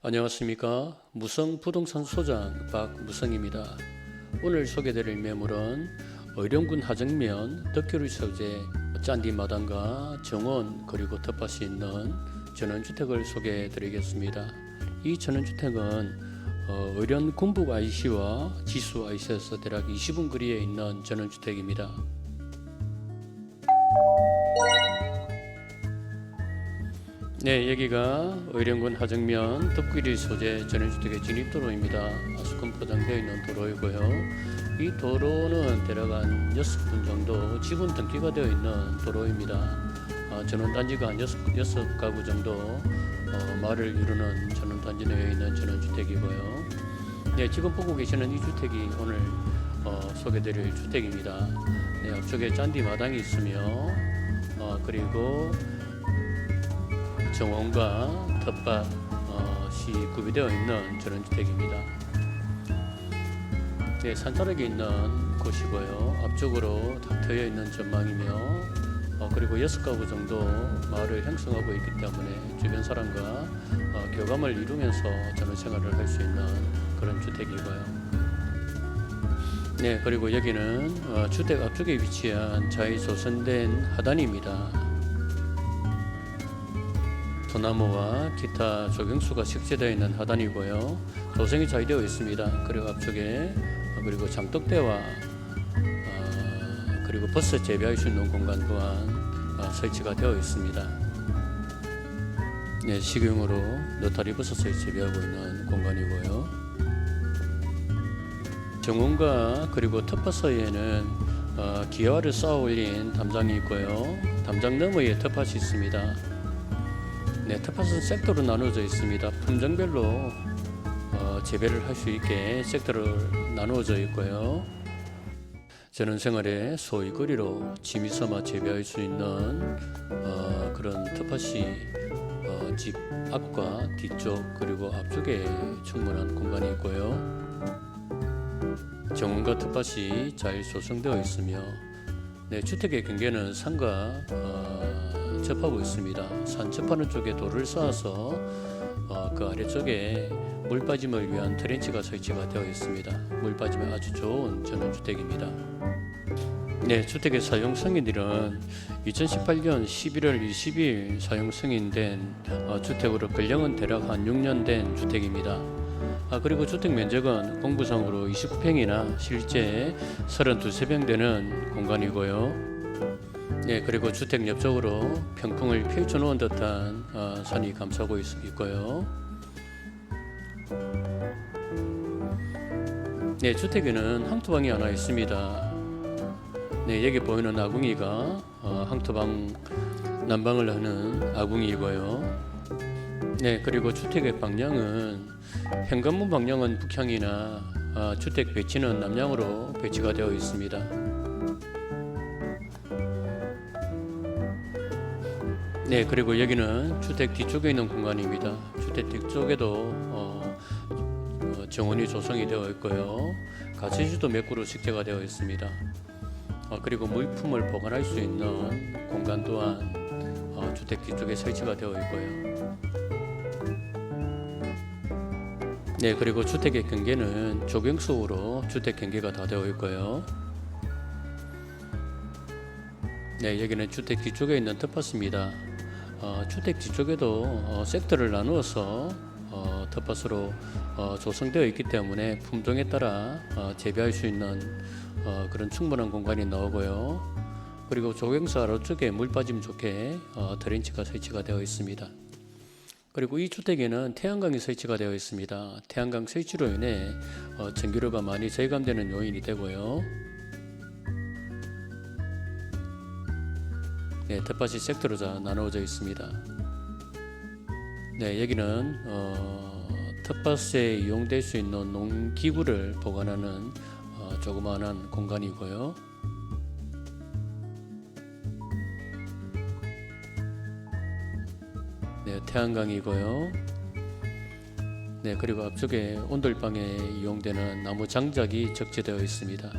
안녕하십니까 무성 부동산 소장 박무성입니다. 오늘 소개드릴 매물은 의령군 하정면 덕교리 소재 짠디 마당과 정원 그리고 텃밭이 있는 전원주택을 소개드리겠습니다. 이 전원주택은 어, 의령 군북 IC와 지수 IC에서 대략 20분 거리에 있는 전원주택입니다. 네, 여기가 의령군 하정면 덕구리 소재 전원주택의 진입도로입니다. 아스콘 포장되어 있는 도로이고요. 이 도로는 대략 한 6분 정도 지분 등기가 되어 있는 도로입니다. 아, 전원단지가 한 6, 6가구 정도 어, 말을 이루는 전원단지 내에 있는 전원주택이고요. 네, 지금 보고 계시는 이 주택이 오늘 어, 소개드릴 주택입니다. 네, 앞쪽에 짠디 마당이 있으며 어, 그리고 정원과 텃밭이 구비되어 있는 저런 주택입니다. 네, 산자락에 있는 곳이고요. 앞쪽으로 다 트여 있는 전망이며 어, 그리고 여섯 가구 정도 마을을 형성하고 있기 때문에 주변 사람과 어, 교감을 이루면서 저런 생활을 할 수 있는 그런 주택이고요. 네, 그리고 여기는 어, 주택 앞쪽에 위치한 자의조선된 하단입니다. 소나무와 기타 조경수가 식재되어 있는 하단이고요. 조성이 잘 되어 있습니다. 그리고 앞쪽에 어, 그리고 장독대와 어, 그리고 버스 재배할 수 있는 공간 또한 어, 설치가 되어 있습니다. 네, 식용으로 너타리 버섯을 재배하고 있는 공간이고요. 정원과 그리고 텃밭 사이에는 어, 기와를 쌓아 올린 담장이 있고요. 담장 너머에 텃밭이 있습니다. 네, 텃밭은 섹터로 나누어져 있습니다. 품종별로 어, 재배를 할 수 있게 섹터를 나누어져 있고요. 저는 생활에 소위 거리로 짐이 삼아 재배할 수 있는 어, 그런 텃밭이 어, 집 앞과 뒤쪽 그리고 앞쪽에 충분한 공간이 있고요. 정원과 텃밭이 잘 조성되어 있으며 네, 주택의 경계는 산과 어, 접하고 있습니다. 산 접하는 쪽에 돌을 쌓아서 어, 그 아래쪽에 물 빠짐을 위한 트렌치가 설치가 되어 있습니다. 물 빠짐에 아주 좋은 전원주택입니다. 네, 주택의 사용 승인일은 2018년 11월 20일 사용 승인된 어, 주택으로 근량은 대략 한 6년 된 주택입니다. 아, 그리고 주택 면적은 공부상으로 29평이나 실제 32세병 되는 공간이고요. 네, 그리고 주택 옆쪽으로 평풍을 펼쳐 놓은 듯한 어, 산이 감싸고 있, 있고요. 네, 주택에는 항토방이 하나 있습니다. 네, 여기 보이는 아궁이가 어, 항토방 난방을 하는 아궁이이고요. 네, 그리고 주택의 방향은 현관문 방향은 북향이나 어, 주택 배치는 남향으로 배치가 되어 있습니다. 네, 그리고 여기는 주택 뒤쪽에 있는 공간입니다. 주택 뒤쪽에도 어, 어, 정원이 조성이 되어 있고요. 가채주도 몇 그루 식재가 되어 있습니다. 어, 그리고 물품을 보관할 수 있는 공간 또한 어, 주택 뒤쪽에 설치가 되어 있고요. 네, 그리고 주택의 경계는 조경수로 주택 경계가 다 되어 있고요. 네, 여기는 주택 뒤쪽에 있는 텃밭입니다. 어, 주택 뒤쪽에도 어, 섹터를 나누어서 어, 텃밭으로 어, 조성되어 있기 때문에 품종에 따라 어, 재배할 수 있는 어, 그런 충분한 공간이 나오고요. 그리고 조경수 아래쪽에 물 빠짐 좋게 어, 드렌치가 설치가 되어 있습니다. 그리고 이 주택에는 태양광이 설치가 되어 있습니다. 태양광 설치로 인해 어, 전기료가 많이 절감되는 요인이 되고요. 네, 텃밭이 섹터로 다 나누어져 있습니다. 네, 여기는 어, 텃밭에 이용될 수 있는 농기구를 보관하는 어, 조그마한 공간이고요. 네, 태양광이고요. 네, 그리고 앞쪽에 온돌방에 이용되는 나무 장작이 적재되어 있습니다.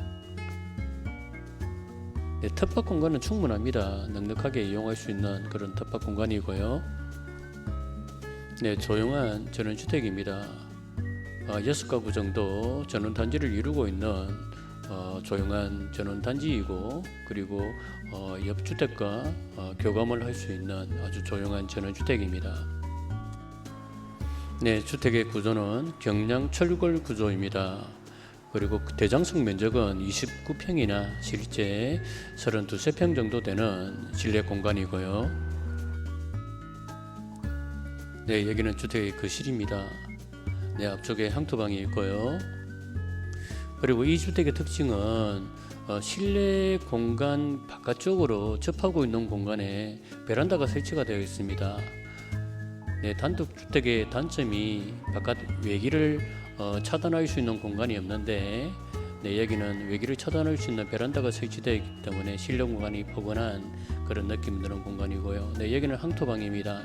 네, 텃밭 공간은 충분합니다. 넉넉하게 이용할 수 있는 그런 텃밭 공간이고요. 네, 조용한 전원주택입니다. 어, 여섯 가구 정도 전원단지를 이루고 있는 어, 조용한 전원단지이고 그리고 어, 옆 주택과 어, 교감을 할 수 있는 아주 조용한 전원주택입니다. 네, 주택의 구조는 경량 철골 구조입니다. 그리고 그 대장성 면적은 29평이나 실제 32평 정도 되는 실내 공간이고요. 네, 여기는 주택의 거실입니다. 네, 앞쪽에 항토방이 있고요. 그리고 이 주택의 특징은 어, 실내 공간 바깥쪽으로 접하고 있는 공간에 베란다가 설치가 되어 있습니다. 네, 단독 주택의 단점이 바깥 외기를 어, 차단할 수 있는 공간이 없는데 네, 여기는 외기를 차단할 수 있는 베란다가 설치되어 있기 때문에 실내 공간이 포근한 그런 느낌 드는 공간이고요. 네, 여기는 항토방입니다.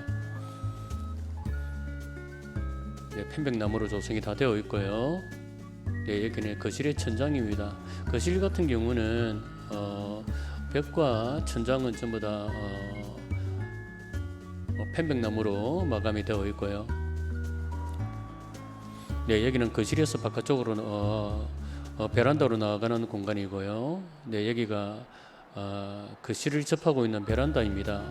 네, 편백나무로 조성이 다 되어 있고요. 네, 여기는 거실의 천장입니다. 거실 같은 경우는 어, 벽과 천장은 전부 다 어, 어, 편백나무로 마감이 되어 있고요. 네, 여기는 거실에서 바깥쪽으로 어, 어, 베란다로 나가는 공간이고요. 네, 여기가 어, 거실을 접하고 있는 베란다입니다.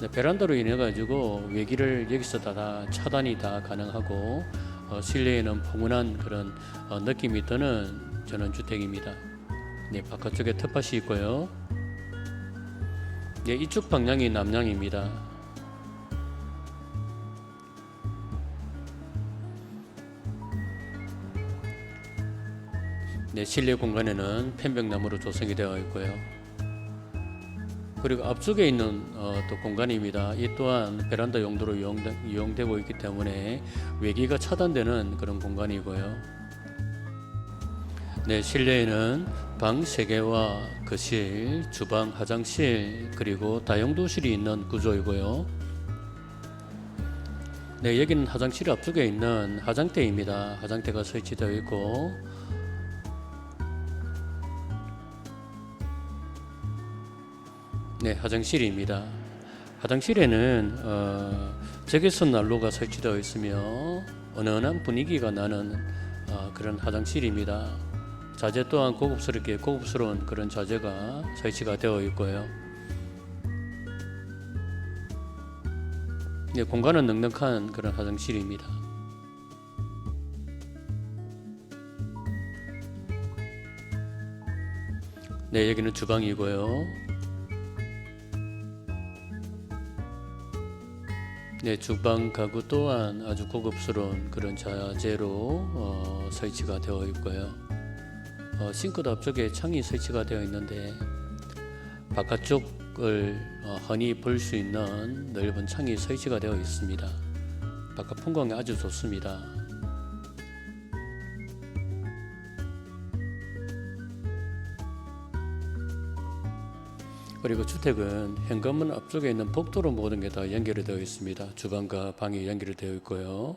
네, 베란다로 인해 가지고 외기를 여기서 다, 다 차단이 다 가능하고 어, 실내에는 포근한 그런 어, 느낌이 드는 전원 주택입니다. 네, 바깥쪽에 텃밭이 있고요. 네, 이쪽 방향이 남향입니다. 네, 실내 공간에는 편백나무로 조성이 되어 있고요. 그리고 앞쪽에 있는 어, 또 공간입니다. 이 또한 베란다 용도로 이용되, 이용되 고 있기 때문에 외기가 차단되는 그런 공간이고요. 네, 실내에는 방 3개와 거실, 주방, 화장실, 그리고 다용도실이 있는 구조이고요. 네, 여기는 화장실 앞쪽에 있는 화장대입니다. 화장대가 설치되어 있고 네, 화장실입니다. 화장실에는 어, 적외선 난로가 설치되어 있으며 은은한 분위기가 나는 어, 그런 화장실입니다. 자재 또한 고급스럽게 고급스러운 그런 자재가 설치가 되어 있고요. 네, 공간은 넉넉한 그런 화장실입니다. 네, 여기는 주방이고요. 네, 주방 가구 또한 아주 고급스러운 그런 자재로 어, 설치가 되어 있고요. 어, 싱크대 앞쪽에 창이 설치가 되어 있는데 바깥쪽을 어, 흔히 볼 수 있는 넓은 창이 설치가 되어 있습니다. 바깥 풍광이 아주 좋습니다. 그리고 주택은 현관문 앞쪽에 있는 복도로 모든 게 다 연결이 되어 있습니다. 주방과 방이 연결이 되어 있고요.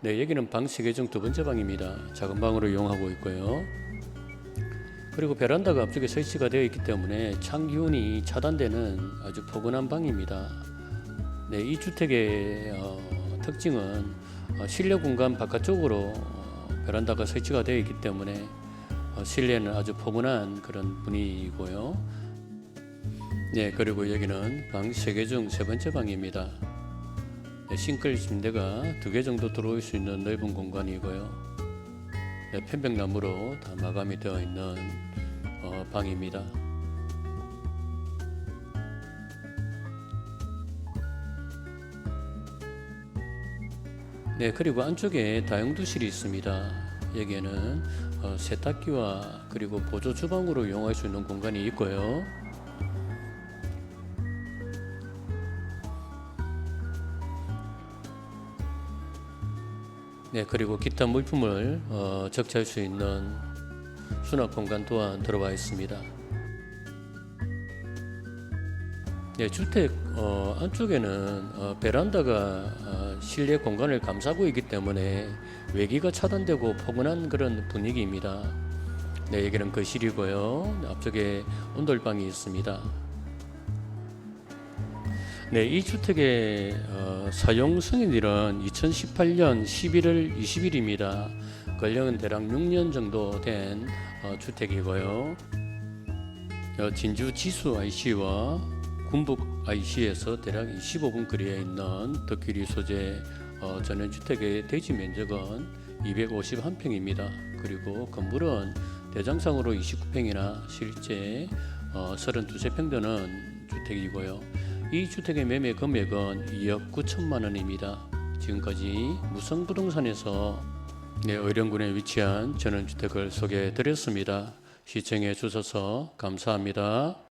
네, 여기는 방 3개 중 두 번째 방입니다. 작은 방으로 이용하고 있고요. 그리고 베란다가 앞쪽에 설치가 되어 있기 때문에 창 기온이 차단되는 아주 포근한 방입니다. 네, 이 주택의 어, 특징은 어, 실내 공간 바깥쪽으로 어, 베란다가 설치가 되어 있기 때문에 어, 실내는 아주 포근한 그런 분위기고요. 네, 그리고 여기는 방 세 개 중 세 번째 방입니다. 네, 싱글 침대가 두 개 정도 들어올 수 있는 넓은 공간이고요. 네, 편백나무로 다 마감이 되어 있는 어, 방입니다. 네, 그리고 안쪽에 다용도실이 있습니다. 여기에는 어, 세탁기와 그리고 보조 주방으로 이용할 수 있는 공간이 있고요. 네, 그리고 기타 물품을 어, 적재할 수 있는 수납 공간 또한 들어와 있습니다. 네, 주택 어, 안쪽에는 어, 베란다가 어, 실내 공간을 감싸고 있기 때문에 외기가 차단되고 포근한 그런 분위기입니다. 네, 여기는 거실이고요. 앞쪽에 온돌방이 있습니다. 네, 이 주택의 어, 사용 승인일은 2018년 11월 20일입니다. 권령은 대략 6년 정도 된 어, 주택이고요. 어, 진주 지수 IC와 군북 IC에서 대략 15분 거리에 있는 덕길이 소재 어, 전원주택의 대지 면적은 251평입니다. 그리고 건물은 대장상으로 29평이나 실제 어, 32세평 되는 주택이고요. 이 주택의 매매 금액은 2억 9천만 원입니다. 지금까지 무성부동산에서 네, 의령군에 위치한 전원주택을 소개해 드렸습니다. 시청해 주셔서 감사합니다.